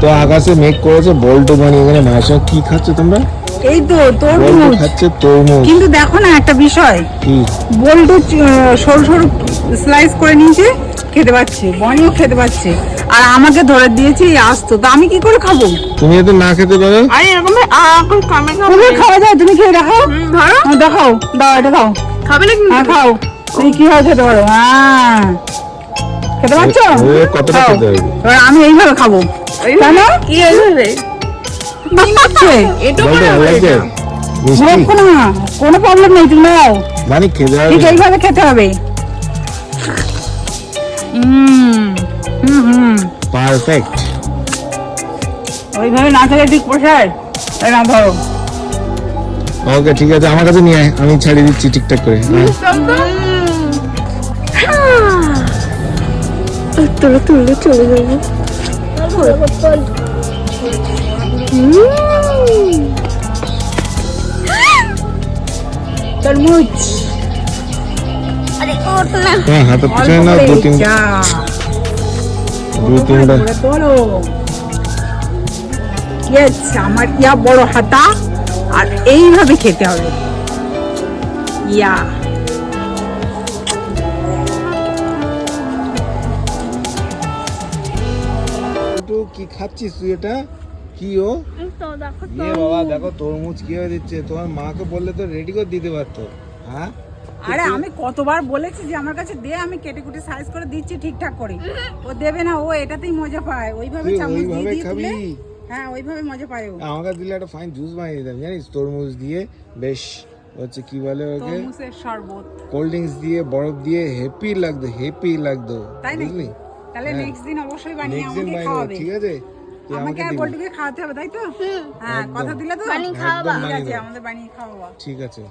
তো আকাশে মেঘ করেছে বল্টু বানিয়ে এখানে মায়ের সঙ্গে কি খাচ্ছ তোমরা? এই তো তরমুজ। খাচ্ছে তরমুজ। কিন্তু দেখো না একটা বিষয়। কি? বল্টু সরু সরু স্লাইস করে নিয়েছে খেতে পাচ্ছে বনিও খেতে পাচ্ছে। আর আমাকে ধরে দিয়েছি আসতো। তো আমি কি করে খাব? তুমি যদি না খেতে পারো? আরে এরকম এখন কামে তুমি খাওয়া যায় তুমি খেয়ে দেখাও। ধরো। হ্যাঁ, দেখাও দাও এটা দাও। খাবে না হ্যাঁ কিন্তু খাও। তুমি কি হয় খেতে পারো? হ্যাঁ। খেতে পারছ কতটা খাও। খেতে? এবার আমি এইভাবে খাব। তাই না কি এটা না কোনো প্রবলেম নেই তুমি নাও। মানে খেতে ঠিক পারবে এইভাবে খেতে হবে। হুম পারফেক্ট ওইভাবে না খেলে ঠিক পোষায়? না ধরো। ওকে ঠিক আছে আমার কাছে নিয়ে আয়। আমি ছাড়িয়ে দিচ্ছি ঠিকঠাক করে। হ্যাঁ। তুলে তুলে চলে যাব তরমুজ তোমার হাতের পিছনে না দু তিন তিনটা ইয়েস আমার ইয়া বড় হাতা? আর এইভাবে খেতে হবে। ইয়া। কি খাচ্ছিস তুই এটা? কি ও? ইয়ে বাবা দেখো তরমুজ কি হয়ে দিচ্ছে। তোমার মাকে বললে তো রেডি করে দিতে পারতো। হ্যাঁ? আরে আমি কতবার বলেছি যে আমার কাছে দে আমি কেটে কুটে সাইজ করে দিচ্ছি ঠিকঠাক করে। ও দেবে না ও এটাতেই মজা পায়। ওইভাবে চামচ দিয়ে দিয়ে তুলে হ্যাঁ ওইভাবে মজা পায় ও। আমাকে দিলে একটা ফাইন জুস বানিয়ে দিতাম জানিস? তরমুজ দিয়ে বেশ হচ্ছে কি বলে ওকে? তরমুজের শরবত। কোল্ড ড্রিঙ্কস দিয়ে বরফ দিয়ে হেপি লাগতো হেপি লাগতো তাই? বুঝলি? তাহলে হ্যাঁ। নেক্সট দিন অবশ্যই বানিয়ে আমাকে খাওয়াবে। ঠিক আছে? আমাকে আর দিবি। গোল্ডকে খাওয়াতে হবে তাই তো? হ্যাঁ কথা দিলে তো? বানিয়ে খাওয়াবা। ঠিক আছে আমাদের বানিয়ে খাওয়াবা। ঠিক আছে।